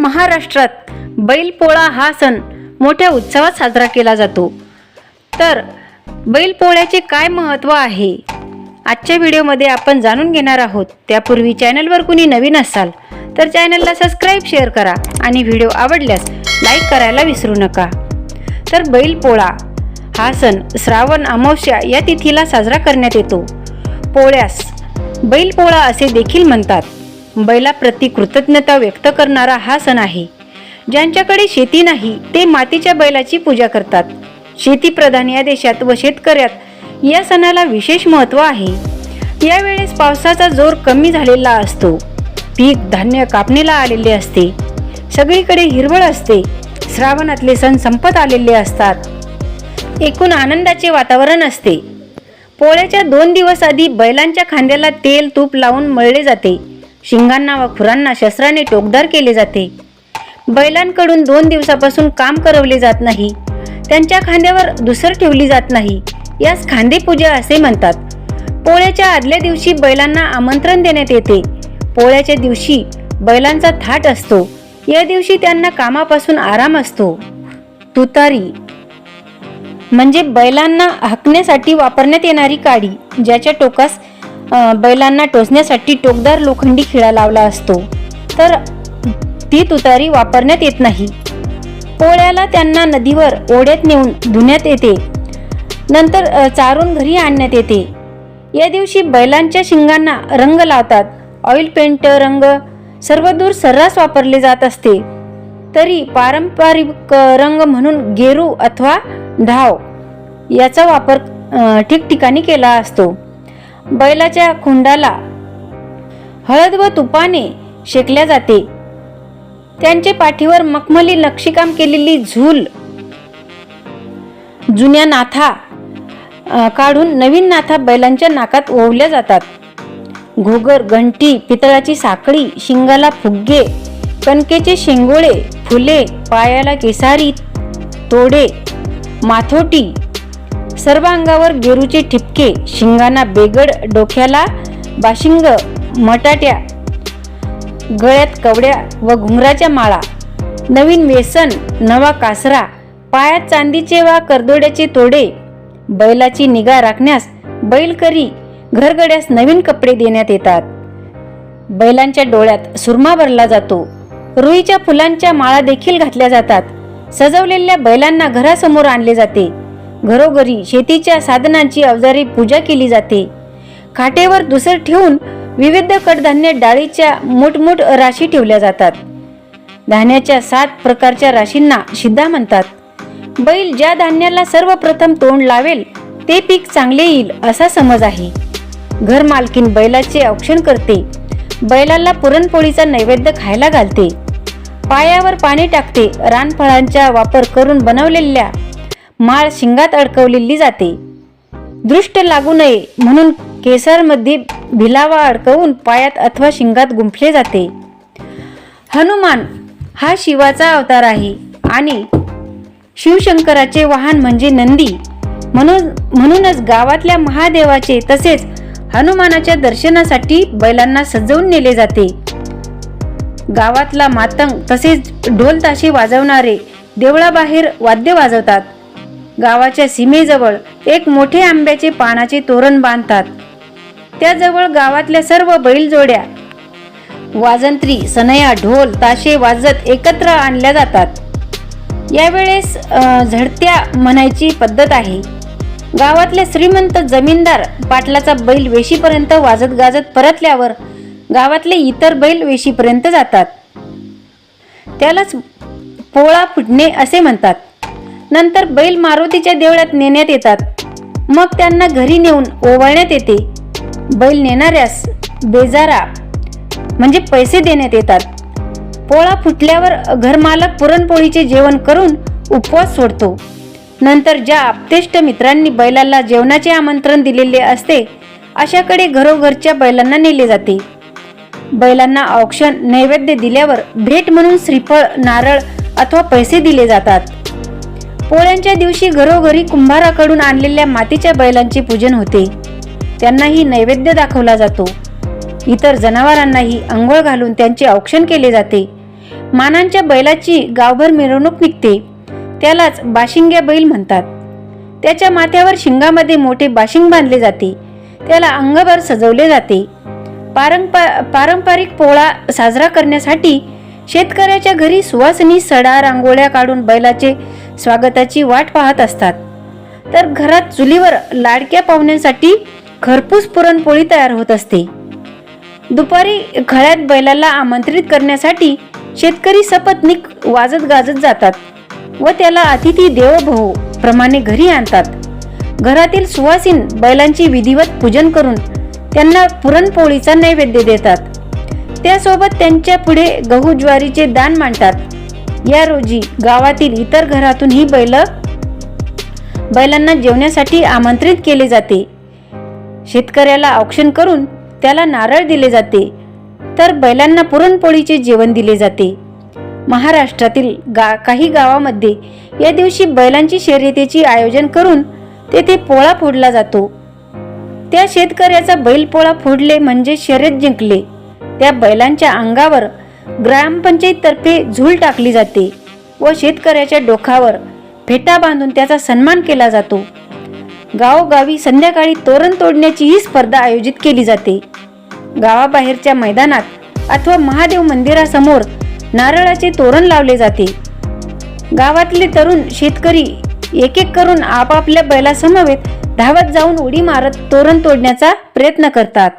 महाराष्ट्रात बैलपोळा हा सण मोठ्या उत्सवात साजरा केला जातो. तर बैलपोळ्याचे काय महत्त्व आहे? आजच्या व्हिडिओमध्ये आपण जाणून घेणार आहोत. त्यापूर्वी चॅनलवर कुणी नवीन असाल तर चॅनलला सबस्क्राईब शेअर करा आणि व्हिडिओ आवडल्यास लाईक करायला विसरू नका. तर बैलपोळा हा सण श्रावण अमावस्या या तिथीला साजरा करण्यात येतो. पोळ्यास बैलपोळा असे देखील म्हणतात. बैलाप्रती कृतज्ञता व्यक्त करणारा हा सण आहे. ज्यांच्याकडे शेती नाही ते मातीच्या बैलाची पूजा करतात. शेतीप्रधान या देशात व शेतकऱ्यात या सणाला विशेष महत्त्व आहे. यावेळेस पावसाचा जोर कमी झालेला असतो. पीक धान्य कापणीला आलेले असते. सगळीकडे हिरवळ असते. श्रावणातले सण संपत आलेले असतात. एकूण आनंदाचे वातावरण असते. पोळ्याच्या दोन दिवस आधी बैलांच्या खांद्याला तेल तूप लावून मळले जाते. शिंगांना व खुरांना शस्त्राने टोकदार केले जाते. बैलांकडून दोन दिवसापासून काम करवले जात नाही. त्यांच्या खांद्यावर दुसर ठेवली जात नाही. यास खांदे पूजा असे म्हणतात. पोळ्याच्या आदल्या दिवशी बैलांना आमंत्रण देण्यात येते. पोळ्याच्या दिवशी बैलांचा थाट असतो. या दिवशी त्यांना कामापासून आराम असतो. तुतारी. म्हणजे बैलांना हाकण्यासाठी वापरण्यात येणारी काडी ज्याच्या टोकास बैलांना टोचण्यासाठी टोकदार लोखंडी खिळा लावला असतो. तर ती तुतारी वापरण्यात येत नाही. पोळ्याला त्यांना नदीवर ओढ्यात नेऊन धुण्यात येते. नंतर चारून घरी आणण्यात येते. या दिवशी बैलांच्या शिंगांना रंग लावतात. ऑइल पेंट रंग सर्वदूर सर्रास वापरले जात असते. तरी पारंपरिक रंग म्हणून गेरू अथवा धाव याचा वापर ठिकठिकाणी केला असतो. बैलाच्या खुंडाला. हळद व तुपाने शेकल्या जाते. त्यांचे पाठीवर मखमली नक्षीकाम केलेली झूल. जुन्या नाथा काढून नवीन नाथा बैलांच्या नाकात ओवल्या जातात. घोगर घंटी पितळाची साखळी शिंगाला फुग्गे कणकेचे शेंगोळे फुले पायाला केसारी तोडे माथोटी सर्व अंगावर गेरूचे ठिपके शिंगांना बेगड डोक्याला बाशिंग मटाट्या गळ्यात कवड्या व घुंगराच्या माळा नवीन वेसन नवा कासरा पायात चांदीचे वा करदोड्याचे तोडे बैलाची निगा राखण्यास बैलकरी घरगड्यास नवीन कपडे देण्यात येतात. बैलांच्या डोळ्यात सुरमा भरला जातो. रुईच्या फुलांच्या माळा देखील घातल्या जातात. सजवलेल्या बैलांना घरासमोर आणले जाते. घरोघरी शेतीच्या साधनांची अवजारी पूजा केली जाते. खाटेवर दुसर ठेवून विविध कडधान्य डाळीच्या मोठमोठ राशी ठेवल्या जातात. धान्याच्या सात प्रकारच्या राशींना शिद्धा म्हणतात. बैल ज्या धान्याला सर्वप्रथम तोंड लावेल ते पीक चांगले येईल असा समज आहे. घर मालकीन बैलाचे औक्षण करते. बैलाला पुरणपोळीचा नैवेद्य खायला घालते. पायावर पाणी टाकते रानफळांचा वापर करून बनवलेल्या माळ शिंगात अडकवलेली जाते. दृष्ट लागू नये म्हणून केसरमध्ये भिलावा अडकवून पायात अथवा शिंगात गुंफले जाते. हनुमान हा शिवाचा अवतार आहे आणि शिवशंकराचे वाहन म्हणजे नंदी. म्हणून म्हणूनच गावातल्या महादेवाचे तसेच हनुमानाच्या दर्शनासाठी बैलांना सजवून नेले जाते. गावातला मातंग तसेच ढोल ताशे वाजवणारे देवळाबाहेर वाद्य वाजवतात. गावाच्या सीमेजवळ एक मोठे आंब्याचे पानाचे तोरण बांधतात. त्याजवळ गावातल्या सर्व बैलजोड्या. वाजंत्री सनया ढोल ताशे वाजत एकत्र आणल्या जातात. यावेळेस झडत्या म्हणायची पद्धत आहे. गावातल्या श्रीमंत जमीनदार पाटलाचा बैल वेशीपर्यंत वाजत गाजत परतल्यावर गावातले इतर बैल वेशीपर्यंत जातात. त्यालाच पोळा फुटणे असे म्हणतात. नंतर बैल मारुतीच्या देवळात नेण्यात येतात. मग त्यांना घरी नेऊन ओवाळण्यात येते. बैल नेणाऱ्यास बेजारा म्हणजे पैसे देण्यात येतात. पोळा फुटल्यावर घरमालक पुरणपोळीचे जेवण करून उपवास सोडतो. नंतर ज्या आपतेष्ट मित्रांनी बैलाला जेवणाचे आमंत्रण दिलेले असते अशाकडे घरोघरच्या बैलांना नेले जाते. बैलांना औक्षण नैवेद्य दिल्यावर भेट म्हणून श्रीफळ नारळ अथवा पैसे दिले जातात. पोळ्यांच्या दिवशी घरोघरी कुंभाराकडून आणलेल्या मातीच्या बैलांचे पूजन होते. त्यांनाही नैवेद्य दाखवला जातो. इतर जनावरांनाही अंघोळ घालून त्यांचे औक्षण केले जाते. मानांच्या बैलाची गावभर मिरवणूक निघते. त्यालाच बाशिंग्या बैल म्हणतात. त्याच्या माथ्यावर शिंगामध्ये मोठे बाशिंग बांधले जाते. त्याला अंगभर सजवले जाते. पारंपा पारंपरिक पोळा साजरा करण्यासाठी शेतकऱ्याच्या घरी सुवासनी सडा रांगोळ्या काढून बैलाचे स्वागताची वाट पाहत असतात. तर घरात चुलीवर लाडक्या पाहुण्यांसाठी घरपूस पुरणपोळी तयार होत असते. दुपारी खळ्यात बैलाला आमंत्रित करण्यासाठी शेतकरी सपत्नीक वाजत गाजत जातात व त्याला अतिथी देवोभव प्रमाणे घरी आणतात. घरातील सुवासीन बैलांची विधिवत पूजन करून त्यांना पुरणपोळीचा नैवेद्य देतात. त्यासोबत त्यांच्या पुढे गहू ज्वारीचे दान मांडतात. या रोजी गावातील इतर घरातून ही बैल बैलांना जेवण्यासाठी आमंत्रित केले जाते. शेतकऱ्याला औक्षण करून त्याला नारळ दिले जाते. तर बैलांना पुरणपोळीचे जेवण दिले जाते. महाराष्ट्रातील गा काही गावामध्ये या दिवशी बैलांची शर्यतीचे आयोजन करून तेथे पोळा फोडला जातो. त्या शेतकऱ्याचा बैल पोळा फोडले म्हणजे शर्यत जिंकले. त्या बैलांच्या अंगावर ग्रामपंचायततर्फे झूल टाकली जाते व शेतकऱ्याच्या डोकावर फेटा बांधून त्याचा सन्मान केला जातो. गावोगावी संध्याकाळी तोरण तोडण्याची ही स्पर्धा आयोजित केली जाते. गावाबाहेरच्या मैदानात अथवा महादेव मंदिरासमोर नारळाचे तोरण लावले जाते. गावातले तरुण शेतकरी एक एक करून आपापल्या बैलासमवेत धावत जाऊन उडी मारत तोरण तोडण्याचा प्रयत्न करतात.